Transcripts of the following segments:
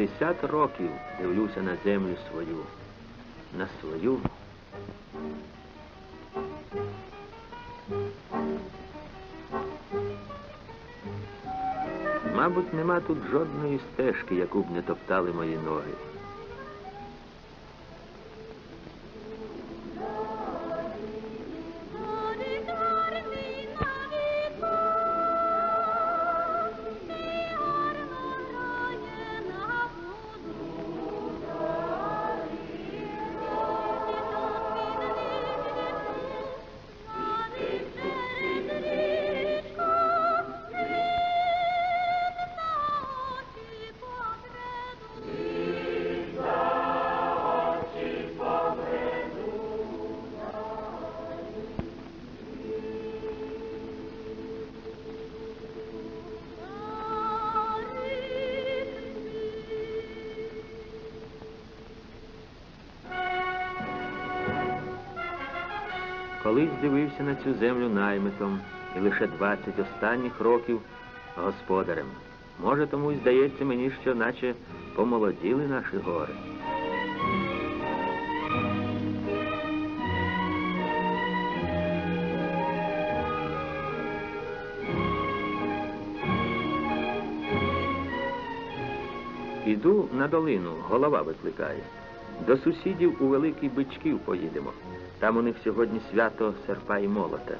Сімдесят років дивлюся на землю свою, на свою. Мабуть, нема тут жодної стежки, яку б не топтали мої ноги. Колись дивився на цю землю наймитом і лише 20 останніх років господарем. Може, тому й здається мені, що наче помолоділи наші гори. Іду на долину, голова викликає. До сусідів у Великий Бичків поїдемо. Там у них сьогодні свято серпа і молота.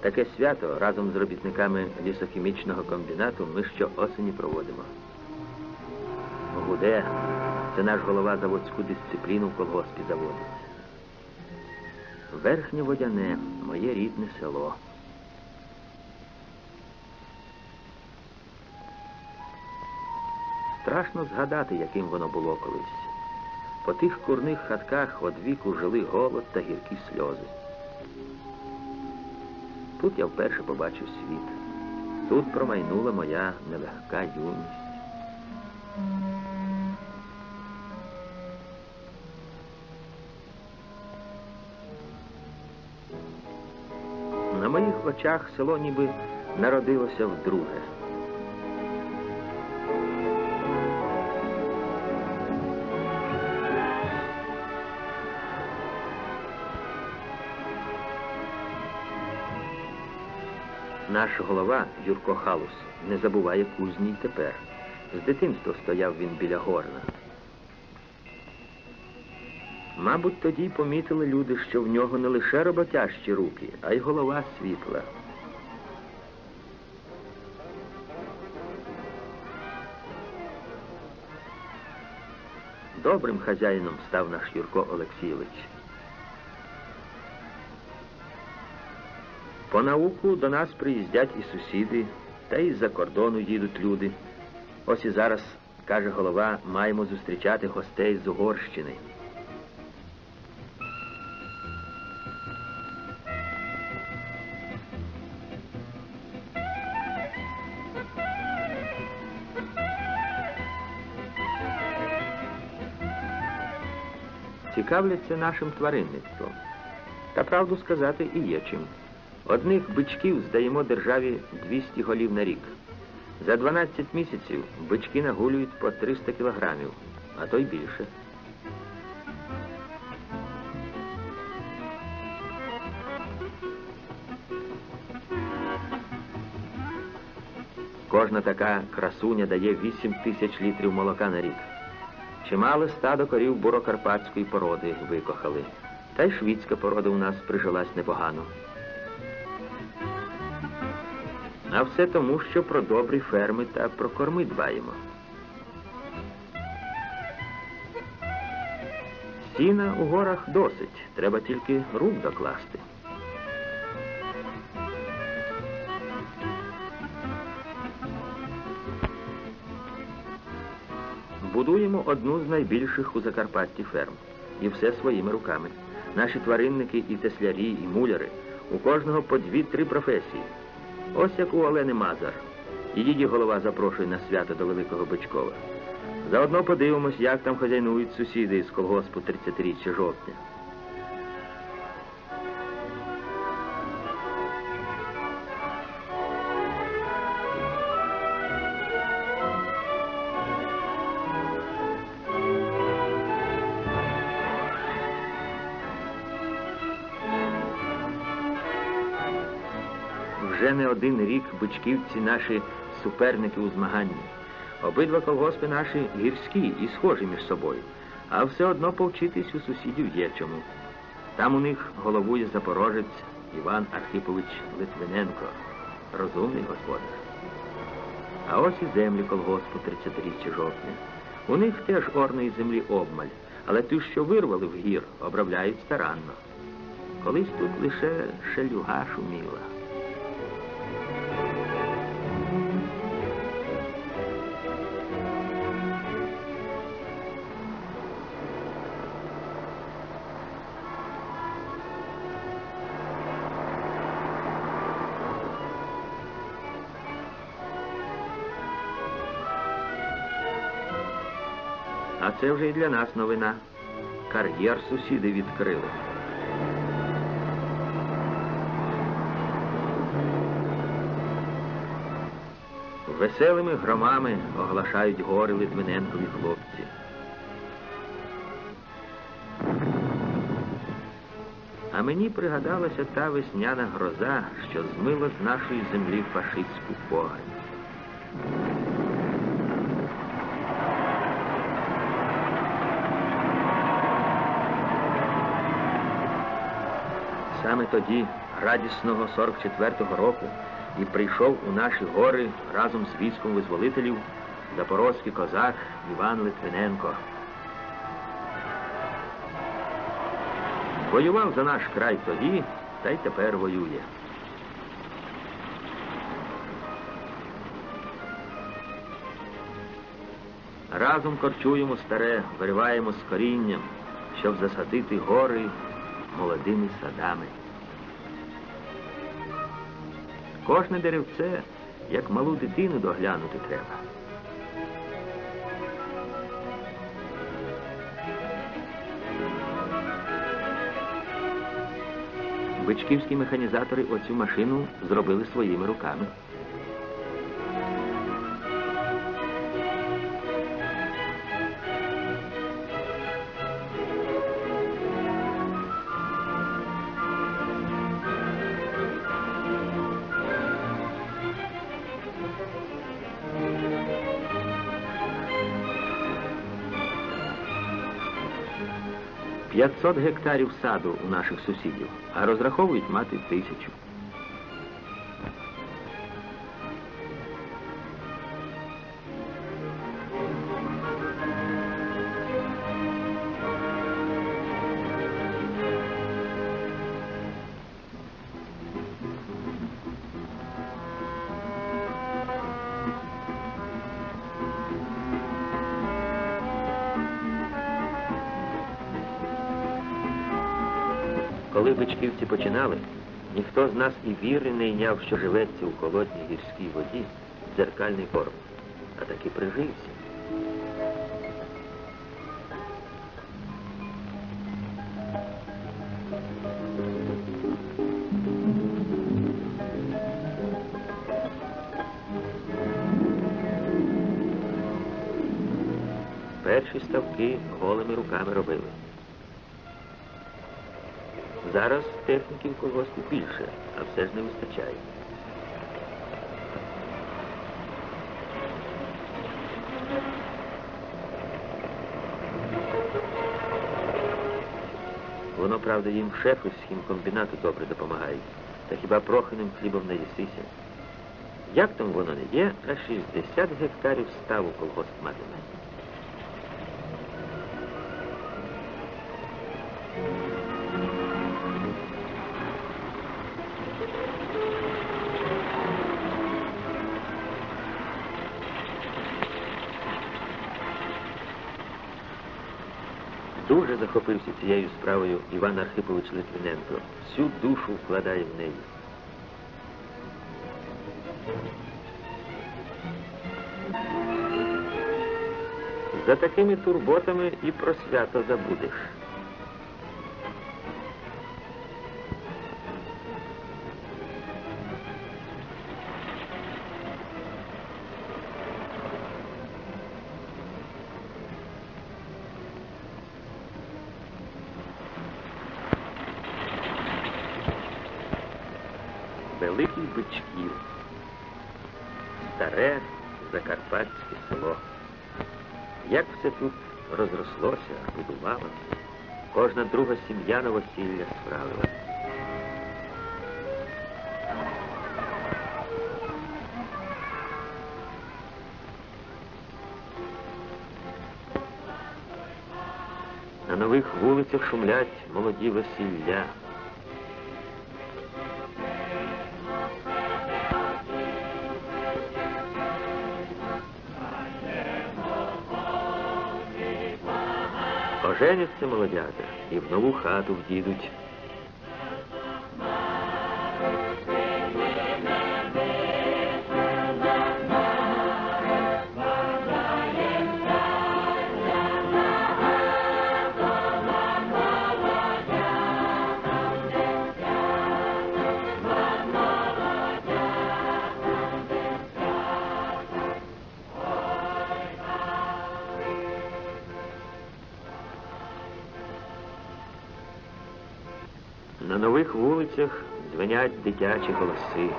Таке свято разом з робітниками лісохімічного комбінату ми щоосені проводимо. Гуде, це наш голова заводську дисципліну в колгоспі заводить. Верхнє водяне, моє рідне село. Страшно згадати, яким воно було колись. По тих курних хатках одвіку жили голод та гіркі сльози. Тут я вперше побачив світ. Тут промайнула моя нелегка юність. На моїх очах село ніби народилося вдруге. Наш голова Юрко Халус не забуває кузні й тепер. З дитинства стояв він біля горна. Мабуть, тоді помітили люди, що в нього не лише роботящі руки, а й голова світла. Добрим хазяїном став наш Юрко Олексійович. По науку до нас приїздять і сусіди, та й з-за кордону їдуть люди. Ось і зараз, каже голова, маємо зустрічати гостей з Угорщини. Цікавляться нашим тваринництвом. Та правду сказати і є чим. Одних бичків здаємо державі 200 голів на рік. За 12 місяців бички нагулюють по 300 кілограмів, а то й більше. Кожна така красуня дає 8 тисяч літрів молока на рік. Чимале стадо корів бурокарпатської породи викохали. Та й швідська порода у нас прижилась непогано. А все тому, що про добрі ферми та про корми дбаємо. Сіна у горах досить, треба тільки рук докласти. Будуємо одну з найбільших у Закарпатті ферм. І все своїми руками. Наші тваринники і теслярі, і муляри. У кожного по дві-три професії. Ось як у Олени Мазар. Її голова запрошує на свято до Великого Бичкова. Заодно подивимось, як там хазяйнують сусіди із колгоспу 30-річчя жовтня. Вже не один рік бичківці наші суперники у змаганні. Обидва колгоспи наші гірські і схожі між собою, а все одно повчитись у сусідів є чому. Там у них головує запорожець Іван Архипович Литвиненко, розумний господар. А ось і землі колгоспу 30-річчя жовтня. У них теж орної землі обмаль, але ту, що вирвали в гір, обробляють старанно. Колись тут лише шелюга шуміла. А це вже і для нас новина. Кар'єр сусіди відкрили. Веселими громами оглашають гори Литвиненкові хлопці. А мені пригадалася та весняна гроза, що змила з нашої землі фашистську погань. Саме тоді, радісного 44-го року, і прийшов у наші гори разом з військом визволителів запорозький козак Іван Литвиненко. Воював за наш край тоді, та й тепер воює. Разом корчуємо старе, вириваємо з корінням, щоб засадити гори молодими садами. Кожне деревце, як малу дитину доглянути треба. Бичківські механізатори оцю машину зробили своїми руками. П'ятсот гектарів саду у наших сусідів, а розраховують мати тисячу. Бичківці починали, ніхто з нас і віри не йняв, що живеться у холодній гірській воді дзеркальний корм, а таки прижився. Перші ставки голими руками робили. Зараз техніків в колгоспі більше, а все ж не вистачає. Воно, правда, їм шефи з хімкомбінату добре допомагають. Та хіба проханим хлібом не їсися? Як там воно не є, а 60 гектарів ставу колгосп матиме. Дуже захопився цією справою Іван Архипович Литвиненко. Всю душу вкладає в неї. За такими турботами і про свято забудеш. Бичків. Старе Закарпатське село. Як все тут розрослося, будувалося. Кожна друга сім'я на весілля справила. На нових вулицях шумлять молоді весілля. Оженяться молодята і в нову хату вдідуть. Вулицях дзвенять дитячі голоси.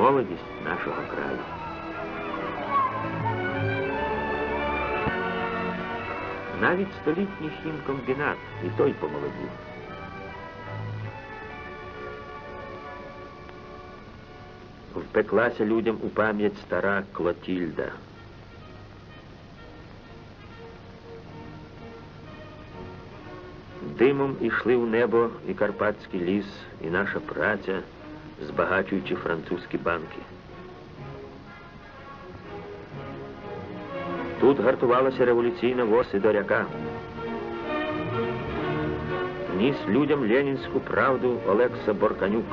Молодість нашого краю. Навіть столітній хімкомбінат і той помолодів. Впеклася людям у пам'ять стара Клотільда. Димом ішли у небо і Карпатський ліс, і наша праця, збагачуючи французькі банки. Тут гартувалася революційна воз Сидоряка. Ніс людям ленінську правду Олекса Борканюк.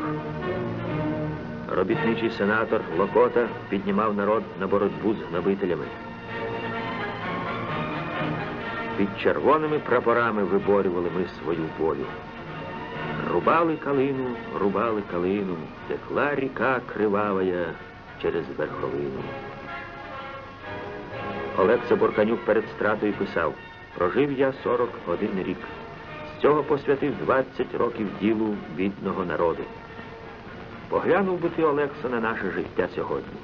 Робітничий сенатор Локота піднімав народ на боротьбу з гнобителями. Під червоними прапорами виборювали ми свою волю. Рубали калину, рубали калину, текла ріка кривавая через верховину. Олекса Борканюк перед стратою писав, прожив я 41 рік. З цього посвятив 20 років ділу бідного народу. Поглянув би ти, Олекса, на наше життя сьогодні.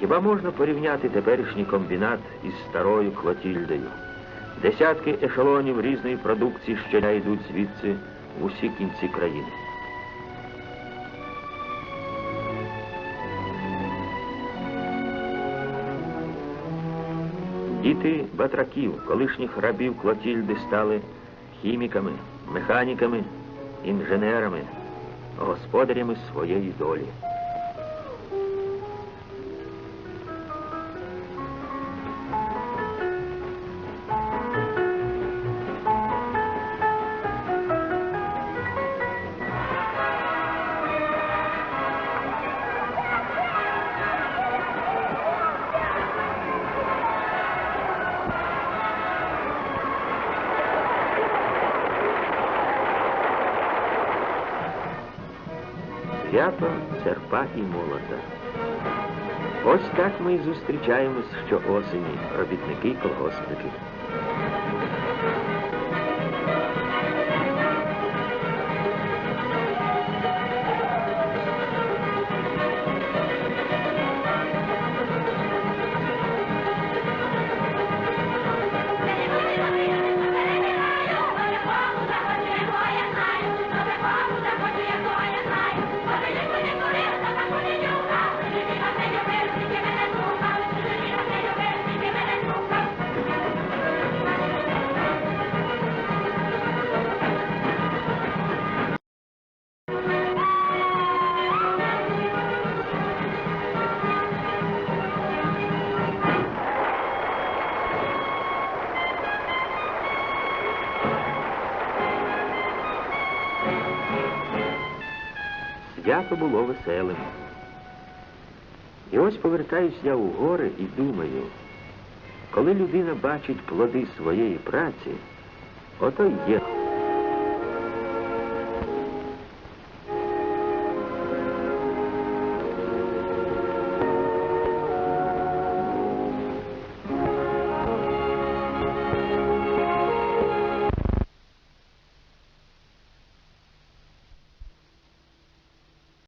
Хіба можна порівняти теперішній комбінат із старою Клотільдою? Десятки ешелонів різної продукції щодня йдуть звідси в усі кінці країни. Діти батраків, колишніх рабів Клотільди стали хіміками, механіками, інженерами, господарями своєї долі. Свято серпа і молота. Ось так ми і зустрічаємось щоосені, робітники й. Свято було веселим. І ось повертаюсь я у гори і думаю, коли людина бачить плоди своєї праці, ото є